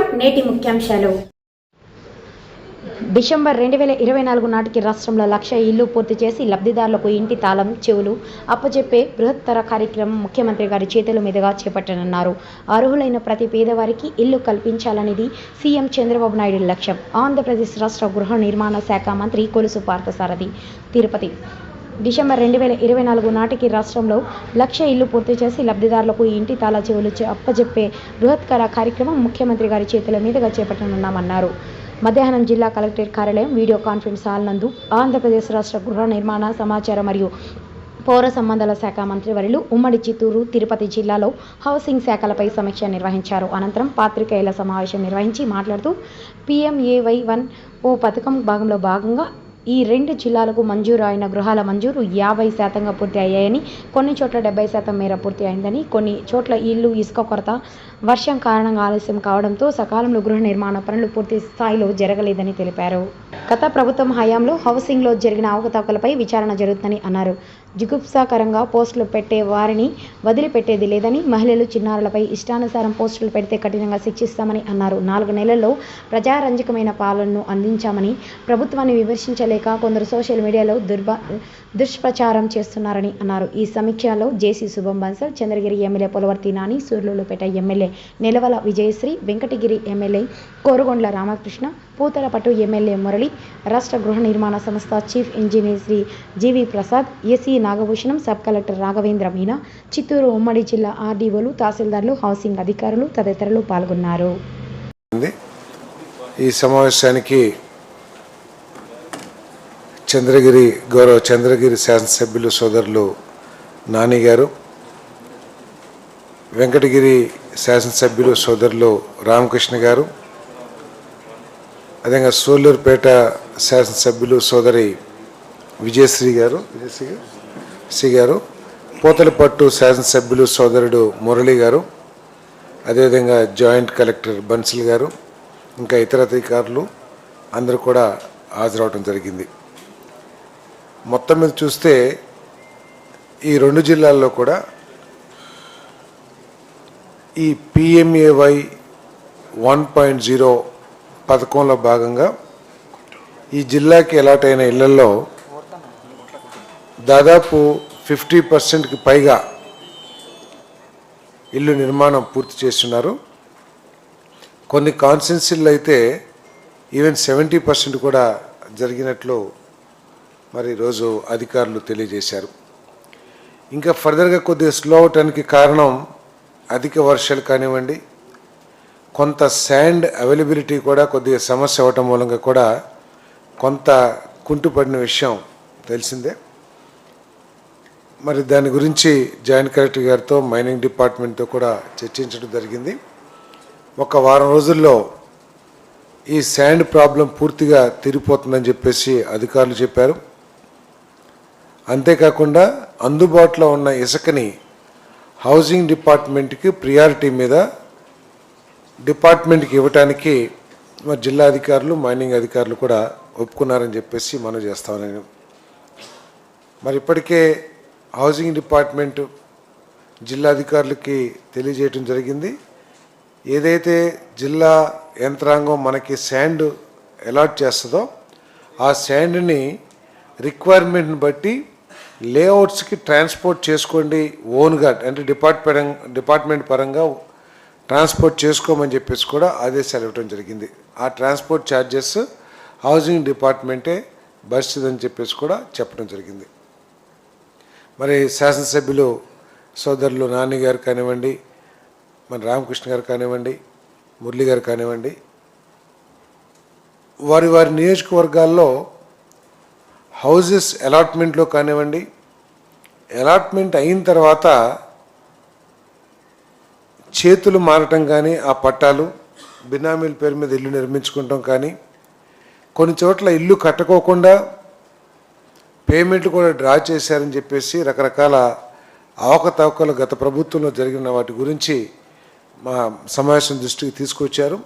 నమస్కారం నేటి ముఖ్యాంశాలు. డిసెంబర్ రెండు వేల ఇరవై నాలుగు నాటికి రాష్ట్రంలో లక్ష ఇల్లు పూర్తి చేసి లబ్ధిదారులకు ఇంటి తాళం చెవులు అప్పచెప్పే బృహత్తర కార్యక్రమం ముఖ్యమంత్రి గారి చేతుల మీదుగా చేపట్టనున్నారు. అర్హులైన ప్రతి పేదవారికి ఇల్లు కల్పించాలనేది సీఎం చంద్రబాబు నాయుడు లక్ష్యం. ఆంధ్రప్రదేశ్ రాష్ట్ర గృహ నిర్మాణ శాఖ మంత్రి కొలుసు పార్థసారథి. తిరుపతి డిసెంబర్ రెండు వేల ఇరవై నాలుగు నాటికి రాష్ట్రంలో లక్ష ఇల్లు పూర్తి చేసి లబ్ధిదారులకు ఇంటి తాళా చెవులు అప్పజెప్పే బృహత్కర కార్యక్రమం ముఖ్యమంత్రి గారి చేతుల మీదుగా చేపట్టనున్నామన్నారు. మధ్యాహ్నం జిల్లా కలెక్టరేట్ కార్యాలయం వీడియో కాన్ఫరెన్స్ హాల్ నందు ఆంధ్రప్రదేశ్ రాష్ట్ర గృహ నిర్మాణ సమాచార మరియు పౌర సంబంధాల శాఖ మంత్రివర్యులు ఉమ్మడి చిత్తూరు తిరుపతి జిల్లాలో హౌసింగ్ శాఖలపై సమీక్ష నిర్వహించారు. అనంతరం పాత్రికేయుల సమావేశం నిర్వహించి మాట్లాడుతూ పీఎంఏవై వన్ ఓ పథకం భాగంలో భాగంగా ఈ రెండు జిల్లాలకు మంజూరు అయిన గృహాల మంజూరు యాభై శాతంగా పూర్తి అయ్యాయని కొన్ని చోట్ల డెబ్బై శాతం మేర పూర్తి అయిందని కొన్ని చోట్ల ఇల్లు ఇసుక కొరత వర్షం కారణంగా ఆలస్యం కావడంతో సకాలంలో గృహ నిర్మాణ పనులు పూర్తి స్థాయిలో జరగలేదని తెలిపారు. గత ప్రభుత్వం హయాంలో హౌసింగ్లో జరిగిన అవకతవకలపై విచారణ జరుగుతుందని అన్నారు. జిగుప్సాకరంగా పోస్టులు పెట్టే వారిని వదిలిపెట్టేది లేదని మహిళలు చిన్నారులపై ఇష్టానుసారం పోస్టులు పెడితే కఠినంగా శిక్షిస్తామని అన్నారు. నాలుగు నెలల్లో ప్రజారంజకమైన పాలనను అందించామని ప్రభుత్వాన్ని విమర్శించలేక కొందరు సోషల్ మీడియాలో దుర్భ దుష్ప్రచారం చేస్తున్నారని అన్నారు. ఈ సమీక్షలో JC Shubham Bansal Chandragiri MLA Polavarthi Nani Sullurpeta MLA Nilavala Vijayasri Venkatagiri MLA Korugondla Ramakrishna Puthalapattu MLA Murali రాష్ట్ర గృహ నిర్మాణ సంస్థ chief engineer Shri GV Prasad SE Nagabhushanam sub collector Raghavendra Meena Chittoor ఉమ్మడి జిల్లా ఆర్డీఓలు తహసీల్దార్లు హౌసింగ్ అధికారులు తదితరులు పాల్గొన్నారు. ఈ సమావేశానికి చంద్రగిరి గౌరవ చంద్రగిరి శాసనసభ్యులు సోదరులు నాని గారు వెంకటగిరి శాసనసభ్యులు సోదరులు రామకృష్ణ గారు అదేవిధంగా సోలూరుపేట శాసనసభ్యులు సోదరి విజయశ్రీ గారు. విజయశ్రీ గారు. సి గారు పోతలపట్టు శాసనసభ్యులు సోదరుడు మురళి గారు అదేవిధంగా జాయింట్ కలెక్టర్ బన్సిల్ గారు ఇంకా ఇతర అధికారులు అందరూ కూడా హాజరవడం జరిగింది. మొత్తం మీద చూస్తే ఈ రెండు జిల్లాల్లో కూడా ఈ పిఎంఏవై వన్ పాయింట్ జీరో పథకంలో భాగంగా ఈ జిల్లాకి అలాటైన ఇళ్ళలో దాదాపు ఫిఫ్టీ పర్సెంట్కి పైగా ఇల్లు నిర్మాణం పూర్తి చేస్తున్నారు. కొన్ని కాన్సెన్సీలు అయితే ఈవెన్ సెవెంటీ పర్సెంట్ కూడా జరిగినట్లు మరి రోజు అధికారులు తెలియజేశారు. ఇంకా ఫర్దర్గా కొద్దిగా స్లో అవటానికి కారణం అధిక వర్షాలు కానివ్వండి కొంత శాండ్ అవైలబిలిటీ కూడా కొద్దిగా సమస్య అవ్వటం మూలంగా కూడా కొంత కుంటుపడిన విషయం తెలిసిందే. మరి దాని గురించి జాయింట్ కలెక్టర్ గారితో మైనింగ్ డిపార్ట్మెంట్తో కూడా చర్చించడం జరిగింది. ఒక వారం రోజుల్లో ఈ శాండ్ ప్రాబ్లం పూర్తిగా తీరిపోతుందని చెప్పేసి అధికారులు చెప్పారు. అంతేకాకుండా అందుబాటులో ఉన్న ఇసుకని హౌసింగ్ డిపార్ట్మెంట్కి ప్రియారిటీ మీద డిపార్ట్మెంట్కి ఇవ్వటానికి మరి జిల్లా అధికారులు మైనింగ్ అధికారులు కూడా ఒప్పుకున్నారని చెప్పేసి మనం చేస్తామని మరి ఇప్పటికే హౌసింగ్ డిపార్ట్మెంట్ జిల్లా అధికారులకి తెలియజేయటం జరిగింది. ఏదైతే జిల్లా యంత్రాంగం మనకి శాండ్ అలాట్ చేస్తుందో ఆ శాండ్ని రిక్వైర్మెంట్ని బట్టి లేఅవుట్స్కి ట్రాన్స్పోర్ట్ చేసుకోండి ఓన్గా అంటే డిపార్ట్మెంట్ డిపార్ట్మెంట్ పరంగా ట్రాన్స్పోర్ట్ చేసుకోమని చెప్పేసి కూడా ఆదేశాలు ఇవ్వడం జరిగింది. ఆ ట్రాన్స్పోర్ట్ ఛార్జెస్ హౌసింగ్ డిపార్ట్మెంటే భరిస్తుందని చెప్పేసి కూడా చెప్పడం జరిగింది. మరి శాసనసభ్యులు సోదరులు నాని గారు కానివ్వండి మన రామకృష్ణ గారు కానివ్వండి మురళి గారు కానివ్వండి వారి వారి నియోజకవర్గాల్లో హౌజెస్ అలాట్మెంట్లో కానివ్వండి అలాట్మెంట్ అయిన తర్వాత చేతులు మారటం కానీ ఆ పట్టాలు బినామీల పేరు మీద ఇల్లు నిర్మించుకుంటాం కానీ కొన్ని చోట్ల ఇల్లు కట్టుకోకుండా పేమెంట్ కూడా డ్రా చేశారని చెప్పేసి రకరకాల అవకతవకలు గత ప్రభుత్వంలో జరిగిన వాటి గురించి మా సమావేశం దృష్టికి తీసుకొచ్చారు.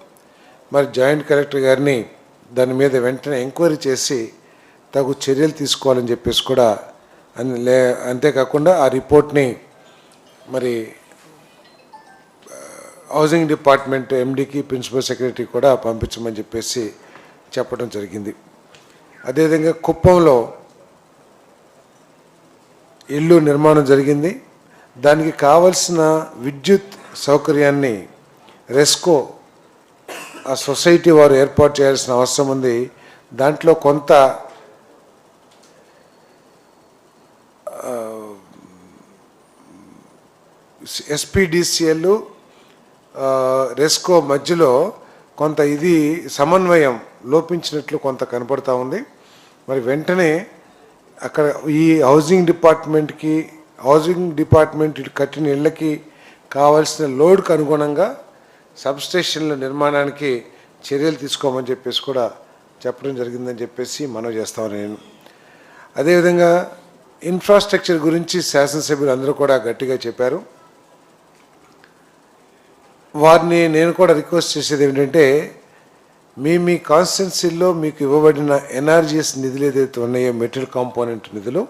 మరి జాయింట్ కలెక్టర్ గారిని దాని మీద వెంటనే ఎంక్వైరీ చేసి తగు చర్యలు తీసుకోవాలని చెప్పేసి కూడా అన్- లే అంతేకాకుండా ఆ రిపోర్ట్ని మరి హౌసింగ్ డిపార్ట్మెంట్ ఎండికి ప్రిన్సిపల్ సెక్రటరీ కూడా పంపించమని చెప్పేసి చెప్పడం జరిగింది. అదేవిధంగా కుప్పంలో ఇల్లు నిర్మాణం జరిగింది. దానికి కావలసిన విద్యుత్ సౌకర్యాన్ని రెస్కో ఆ సొసైటీ వారు ఏర్పాటు చేయాల్సిన అవసరం ఉంది. దాంట్లో కొంత ఎస్పీడిసిఎల్ రెస్కో మధ్యలో కొంత ఇది సమన్వయం లోపించినట్లు కొంత కనపడతా ఉంది. మరి వెంటనే అక్కడ ఈ హౌసింగ్ డిపార్ట్మెంట్కి హౌసింగ్ డిపార్ట్మెంట్ కట్టిన ఇళ్ళకి కావాల్సిన లోడ్కు అనుగుణంగా సబ్స్టేషన్ల నిర్మాణానికి చర్యలు తీసుకోమని చెప్పేసి కూడా చెప్పడం జరిగిందని చెప్పేసి మనం చేస్తాను నేను. అదేవిధంగా ఇన్ఫ్రాస్ట్రక్చర్ గురించి శాసనసభ్యులు అందరూ కూడా గట్టిగా చెప్పారు. వారిని నేను కూడా రిక్వెస్ట్ చేసేది ఏంటంటే మీ మీ కాన్స్టిట్యున్సీల్లో మీకు ఇవ్వబడిన ఎన్ఆర్జీఎస్ నిధులు ఏదైతే ఉన్నాయో మెటీరియల్ కాంపోనెంట్ నిధులు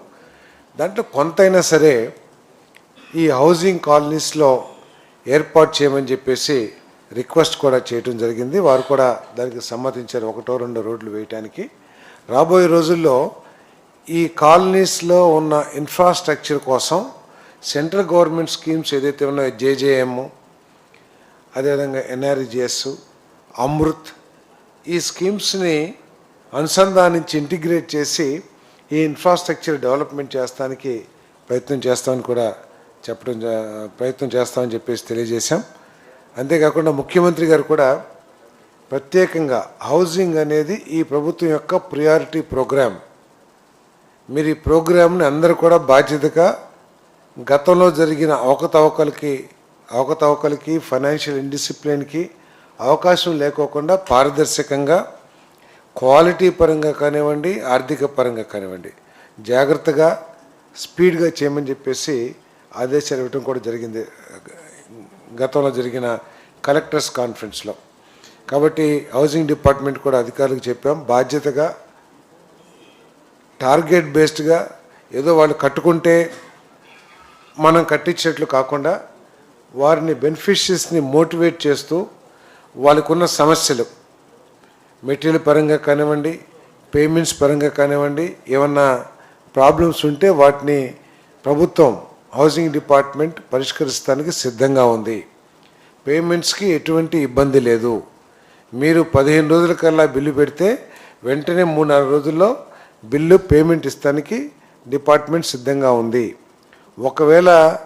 దాంట్లో కొంతైనా సరే ఈ హౌసింగ్ కాలనీస్లో ఏర్పాటు చేయమని చెప్పేసి రిక్వెస్ట్ కూడా చేయటం జరిగింది. వారు కూడా దానికి సమ్మతించారు. ఒకటో రెండో రోడ్లు వేయటానికి. రాబోయే రోజుల్లో ఈ కాలనీస్లో ఉన్న ఇన్ఫ్రాస్ట్రక్చర్ కోసం సెంట్రల్ గవర్నమెంట్ స్కీమ్స్ ఏదైతే ఉన్నాయో జేజేఎమ్ అదేవిధంగా ఎన్ఆర్జిఎస్ అమృత్ ఈ స్కీమ్స్ని అనుసంధానించి ఇంటిగ్రేట్ చేసి ఈ ఇన్ఫ్రాస్ట్రక్చర్ డెవలప్మెంట్ చేస్తానికి ప్రయత్నం చేస్తామని కూడా చెప్పడం ప్రయత్నం చేస్తామని చెప్పేసి తెలియజేశాం. అంతేకాకుండా ముఖ్యమంత్రి గారు కూడా ప్రత్యేకంగా హౌసింగ్ అనేది ఈ ప్రభుత్వం యొక్క ప్రియారిటీ ప్రోగ్రామ్ మీరు ఈ ప్రోగ్రామ్ని అందరూ కూడా బాధ్యతగా గతంలో జరిగిన అవకతవకలకి అవకతవకలకి ఫైనాన్షియల్ ఇండిసిప్లిన్కి అవకాశం లేకోకుండా పారదర్శకంగా క్వాలిటీ పరంగా కానివ్వండి ఆర్థిక పరంగా కానివ్వండి జాగ్రత్తగా స్పీడ్గా చేయమని చెప్పేసి ఆదేశాలు ఇవ్వటం కూడా జరిగింది. గతంలో జరిగిన కలెక్టర్స్ కాన్ఫరెన్స్లో. కాబట్టి హౌసింగ్ డిపార్ట్మెంట్ కూడా అధికారులకు చెప్పాం బాధ్యతగా టార్గెట్ బేస్డ్గా ఏదో వాళ్ళు కట్టుకుంటే మనం కట్టించేట్లు కాకుండా వారిని బెనిఫిషరీస్ని మోటివేట్ చేస్తూ వాళ్ళకున్న సమస్యలు మెటీరియల్ పరంగా కానివ్వండి పేమెంట్స్ పరంగా కానివ్వండి ఏమన్నా ప్రాబ్లమ్స్ ఉంటే వాటిని ప్రభుత్వం హౌసింగ్ డిపార్ట్మెంట్ పరిష్కరిస్తానికి సిద్ధంగా ఉంది. పేమెంట్స్కి ఎటువంటి ఇబ్బంది లేదు. మీరు పదిహేను రోజుల కల్లా బిల్లు పెడితే వెంటనే మూడు నాలుగు రోజుల్లో బిల్లు పేమెంట్ ఇస్తానికి డిపార్ట్మెంట్ సిద్ధంగా ఉంది. ఒకవేళ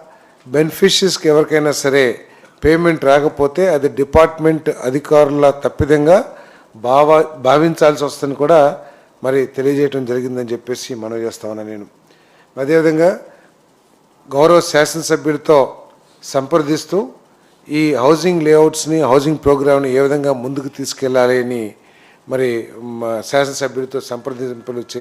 బెనిఫిషరీస్కి ఎవరికైనా సరే పేమెంట్ రాకపోతే అది డిపార్ట్మెంట్ అధికారుల తప్పిదంగా భావ భావించాల్సి వస్తుందని కూడా మరి తెలియజేయటం జరిగిందని చెప్పేసి మనం చేస్తా ఉన్నా నేను. అదేవిధంగా గౌరవ శాసనసభ్యులతో సంప్రదిస్తూ ఈ హౌసింగ్ లేఅవుట్స్ని హౌసింగ్ ప్రోగ్రామ్ని ఏ విధంగా ముందుకు తీసుకెళ్ళాలి అని మరి శాసనసభ్యులతో సంప్రదింపులు